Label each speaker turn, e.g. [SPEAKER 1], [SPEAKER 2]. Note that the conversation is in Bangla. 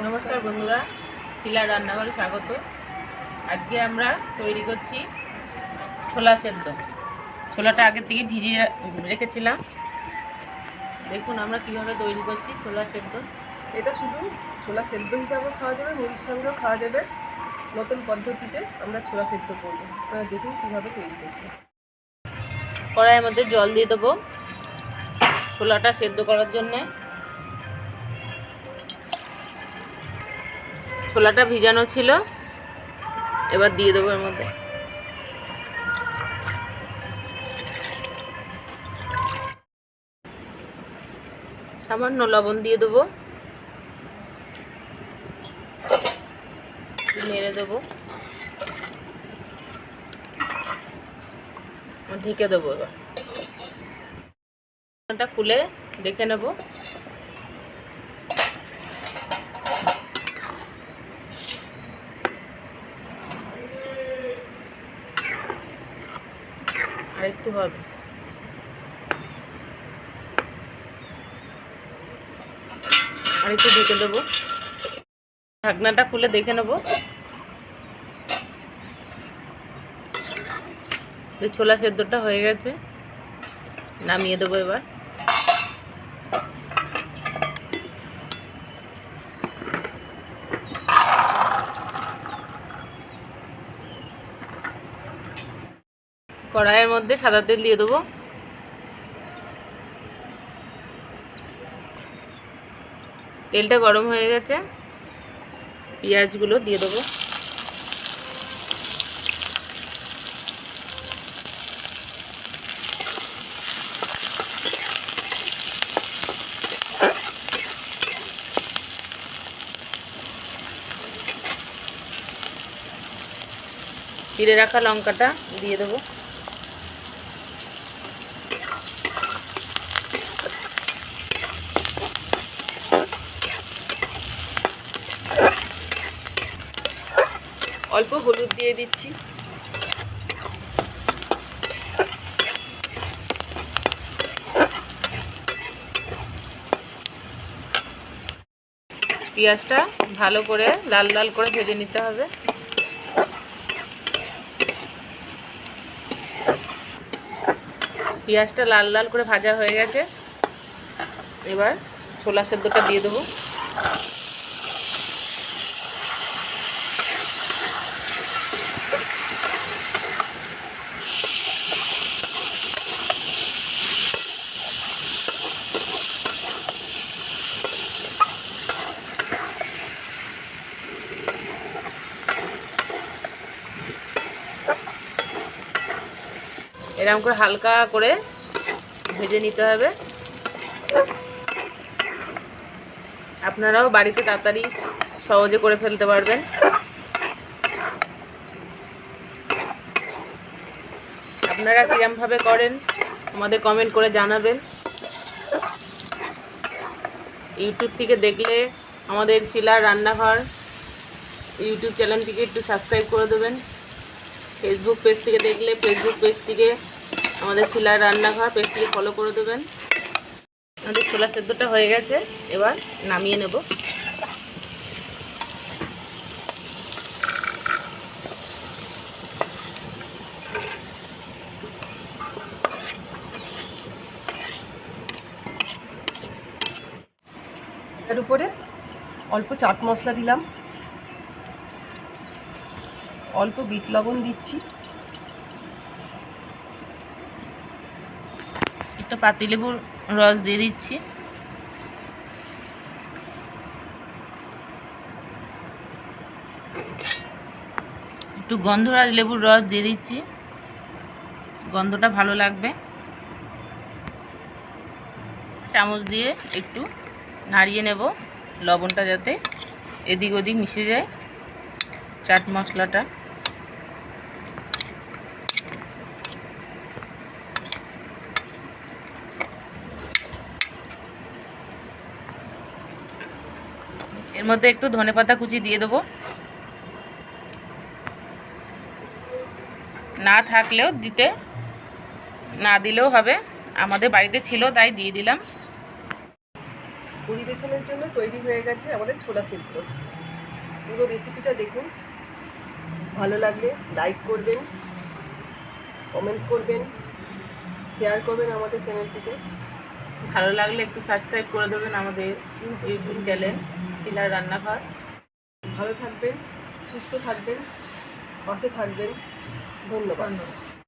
[SPEAKER 1] নমস্কার বন্ধুরা শিলা রান্নাঘরে স্বাগত। আজকে আমরা তৈরি করছি ছোলা সেদ্ধ। ছোলাটা আগের থেকে ভিজিয়ে রেখেছিলাম। দেখুন আমরা কীভাবে তৈরি করছি ছোলা সেদ্ধ।
[SPEAKER 2] এটা শুধু ছোলা সেদ্ধ হিসাবে খাওয়া যাবে মুড়ির সঙ্গেও খাওয়া যাবে। নতুন পদ্ধতিতে আমরা ছোলা সেদ্ধ করব। আপনারা দেখুন কীভাবে তৈরি করছি।
[SPEAKER 1] কড়াইয়ের মধ্যে জল দিয়ে দেবো ছোলাটা সেদ্ধ করার জন্যে। ছোলাটা ভিজানো ছিল। এবার দিয়ে দেবো এর মধ্যে। সামান্য লবণ দিয়ে দেবো। নেড়ে দেবো। ঢেকে দেবো এবার। খুলে দেখে নেব। একটু হবে। আর একটু ঢেকে দেবো। ঢাকনাটা খুলে দেখে নেব। ছোলা সেদ্ধটা হয়ে গেছে, নামিয়ে দেবো এবার। কড়াইয়ের মধ্যে সাদা তেল দিয়ে দেবো। তেলটা গরম হয়ে গেছে। পেঁয়াজগুলো দিয়ে দেবো। চিড়ে রাখা লঙ্কাটা দিয়ে দেবো।
[SPEAKER 2] অল্প হলুদ দিয়ে দিচ্ছি।
[SPEAKER 1] পেঁয়াজটা ভালো করে লাল লাল করে ভেজে নিতে হবে। পেঁয়াজটা লাল লাল করে ভাজা হয়ে গেছে। এবার ছোলা সেদ্ধটা দিয়ে দেবো। এরকম করে হালকা করে ভেজে নিতে হবে। আপনারাও বাড়িতে তাড়াতাড়ি সহজে করে ফেলতে পারবেন। আপনারা কিরমভাবে করেন, আমাদের কমেন্ট করে জানাবেন। ইউটিউব থেকে দেখলে আমাদের শিলার রান্নাঘর ইউটিউব চ্যানেলটিকে একটু সাবস্ক্রাইব করে দেবেন। ফেসবুক পেজ থেকে দেখলে ফেসবুক পেজটিকে আমাদের শিলার রান্নাঘর পেজটিকে ফলো করে দেবেন। আমাদের ছোলা সেদ্ধটা হয়ে গেছে, এবার নামিয়ে নেব।
[SPEAKER 2] এর উপরে অল্প চাট মশলা দিলাম। অল্প বিট লবণ দিচ্ছি।
[SPEAKER 1] একটু পাতিলেবুর রস দিয়ে দিচ্ছি। একটু গন্ধরাজ লেবুর রস দিয়ে দিচ্ছি। গন্ধটা ভালো লাগবে। চামচ দিয়ে একটু নাড়িয়ে নেব লবণটা যাতে এদিক ওদিক মিশে যায়। চাট মশলাটা। এর মধ্যে একটু ধনেপাতা কুচি দিয়ে দেবো। না থাকলেও দিতে, না দিলেও হবে। আমাদের বাড়িতে ছিল, তাই দিয়ে দিলাম।
[SPEAKER 2] পরিবেশনের জন্য তৈরি হয়ে গেছে আমাদের ছোলা সেদ্ধ। পুরো রেসিপিটা দেখুন। ভালো লাগলে লাইক করবেন কমেন্ট করবেন শেয়ার করবেন আমাদের চ্যানেলটিকে
[SPEAKER 1] ভালো লাগলে একটু সাবস্ক্রাইব করে দেবেন আমাদের ইউটিউব চ্যানেল শিলার রান্নাঘর।
[SPEAKER 2] ভালো থাকবেন সুস্থ থাকবেন পাশে থাকবেন। ধন্যবাদ।
[SPEAKER 1] ধন্যবাদ।